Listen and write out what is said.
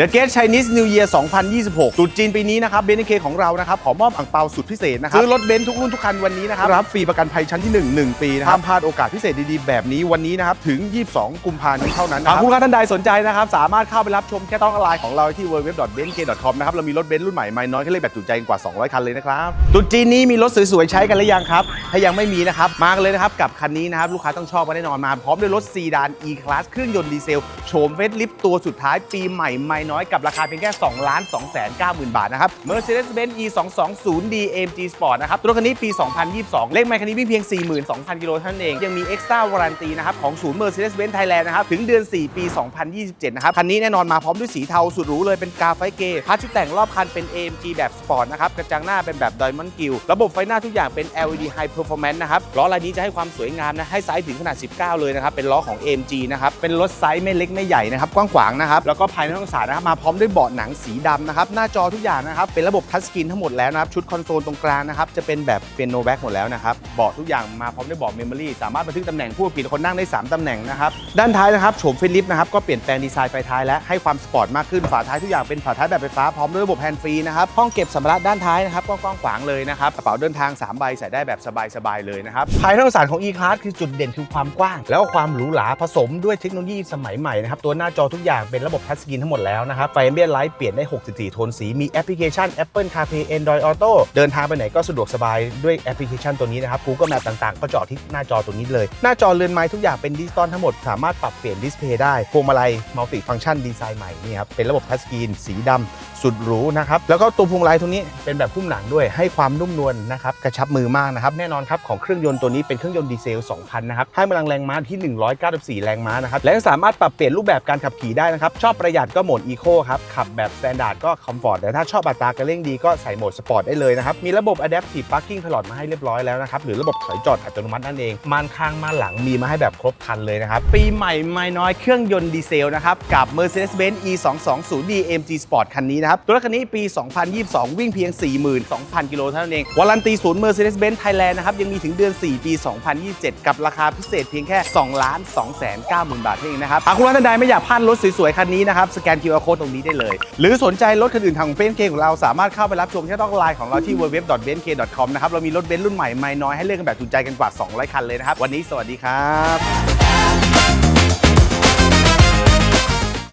The Gate Chinese New Year 2026ตรุษจีนปีนี้นะครับเบนเคของเรานะครับ ขอมอบอ่งเปาสุดพิเศษนะครับ ซื้อรถเบนซ์ทุกรุ่นทุกคันวันนี้นะครับ รับฟรีประกันภัยชั้นที่ 1 1 ปีนะครับห้ามพลาดโอกาสพิเศษดีๆ แบบนี้วันนี้นะครับ ถึง 22 กุมภาพันธ์นี้เท่านั้นนะครับคุณลูกค้าท่านใดสนใจนะครับ สามารถเข้าไปรับชมแค่ต้องออนไลน์ของเราที่ www.benk.com นะครับ เรามีรถเบนซ์รุ่นใหม่ไม่น้อยให้เลือกแบบจุใจกว่า 200 คันเลยนะครับตรุษจีนนี้มีรถสวยๆใช้กันหรือยังครับถ้ายังไม่มีนะครับมากันเลยนะครับกับคันนี้นะครับลูกค้าต้องชอบกันแน่นอนมาพร้อมด้วยรถซีดาน E-Class เครื่องยนต์ดีเซลโฉมเฟสลิฟตัวสุดท้ายปีใหม่ไม่น้อยกับราคาเพียงแค่2ล้าน2แสน9หมื่นบาทนะครับ Mercedes-Benz E 2 2 0 D AMG Sport นะครับตัวรถคันนี้ปี 2022 เลขไมล์คันนี้วิ่งเพียง 42,000 กิโลเท่านั้นเอง ยังมี Extra Warranty นะครับของศูนย์ Mercedes-Benz Thailand นะครับถึงเดือน 4 ปี 2027 นะครับ คันนี้แน่นอนมาพร้อมด้วยสีเทาสุดหรูเลยเป็นกาไฟเกย์พาร์ทชุดแต่งรอบคันเป็น AMG แบบสปอร์ตนะครับกระจังหน้าเป็นแบบ Diamond Grill ระบบไฟหน้าทุกอย่างเป็น LED High Performance นะครับล้อลายนี้จะให้ความสวยงามนะให้ไซส์ถึงขนาด 19 เลยนะครับเป็นล้อของ AMG นะครับเป็นรถไซส์ไม่เล็กไม่ใหญ่นะครับกว้างขวางนะครับแล้วก็ภายในห้องสารนะครับมาพร้อมด้วยเบาะหนังสีดำนะครับหน้าจอทุกอย่างนะครับเป็นระบบทัชสกรีนทั้งหมดแล้วนะครับชุดคอนโซลตรงกลางนะครับจะเป็นแบบเป็นโนแบ็กหมดแล้วนะครับเบาะทุกอย่างมาพร้อมด้วยเบาะเมมโมรี่สามารถบันทึกตำแหน่งผู้ขับขี่คนนั่งได้ 3ตำแหน่งนะครับด้านท้ายนะครับโฉมเฟรนลิฟต์นะครับก็เปลี่ยนแปลงดีไซน์ไฟท้ายและให้ความสปอร์ตมากขึ้นฝาท้ายทุกอย่างเป็นฝาท้ายแบบไฟฟ้าพร้อมด้วยระบบแฮนด์ฟรีนะครับห้องเก็บสัมภาระด้านท้ายนะครับก็กว้างขวางเลยนะครับกระเป๋าเดินทางสามใบใส่ได้แบบสบายๆเลยนะครับภายในห้องสารของ e-class คือจุดเด่นคือความกว้าง แล้วก็ความหรูหราผสมด้วยเทคโนโลยีสมัยใหม่นะครับตัวหน้าจอทุกอย่างเป็นระบบทัชสกรีนทั้งหมดแล้วนะครับไฟ ambient light เปลี่ยนได้ 64 โทนสี มีแอปพลิเคชัน Apple CarPlay Android Auto เดินทางไปไหนก็สะดวกสบายด้วยแอปพลิเคชันตัวนี้นะครับ Google Map ต่างๆ ก็จอที่หน้าจอตัวนี้เลย หน้าจอเรือนไม้ทุกอย่างเป็นดิจิตอลทั้งหมด สามารถปรับเปลี่ยนดิสเพย์ได้พวงมาลัยมัลติฟังก์ชันดีไซน์ใหม่นี่ครับเป็นระบบทัชสกรีนสีดำ สุดหรูนะครับแล้วก็ตัวพวงมาลัยตัวนี้เป็นแบบพุ่มหนังด้วยให้ความนุ่มนวลนะครับกระชับมือมากนะครับแน่นอนครับของเครื่องยนต์ตัวนี้เป็นเครื่องยนต์ดีเซล 2,000 นะครับให้พลังแรงม้าที่ 194 แรงม้านะครับและสามารถปรับเปลี่ยนรูปแบบการขับขี่ได้นะครับชอบประหยัดก็โหมดอีโคครับขับแบบสแตนดาร์ดก็คอมฟอร์ตแต่ถ้าชอบอัตราการเร่งดีก็ใส่โหมดสปอร์ตได้เลยนะครับมีระบบ Adaptive Parking ตลอดมาให้เรียบร้อยแล้วนะครับหรือระบบถอยจอดอัตโนมัตินั่นเองมานข้างมาหลังมีมาให้แบบครบครันเลยนะครับปีใหม่ไม่น้อยเครื่องยนต์ดีเซลนะครับกับ Mercedes-Benz E 2 2 0 D AMG Sport คันนี้นะครับ ตัวรถคันนี้ปี 2022 วิ่งเพียง 42,000 กิโลเท่านั้นเองวารันตีศูนย์ Mercedes-Benz Thailand นะครับ ยังมีถึงเดือน 4 ปี 2027 กับราคาพิเศษเพียงแค่ 2 ล้าน 2 แสน 9 หมื่นบาทเท่านั้นเองนะครับหากคุณท่านใดไม่อยากพลาดรถสวยๆ คันนี้นะครับ สแกน QR Code ตรงนี้ได้เลย หรือสนใจรถคันอื่นทางเบนเคของเราสามารถเข้าไปรับชมแค่ต้องไลน์ของเราที่ www.benk.com นะครับเรามีรถเบนซ์รุ่นใหม่ไม่น้อยให้เลือกกันแบบจุใจกันกว่า 200 คันเลยนะครับวันนี้สวัสดีครับ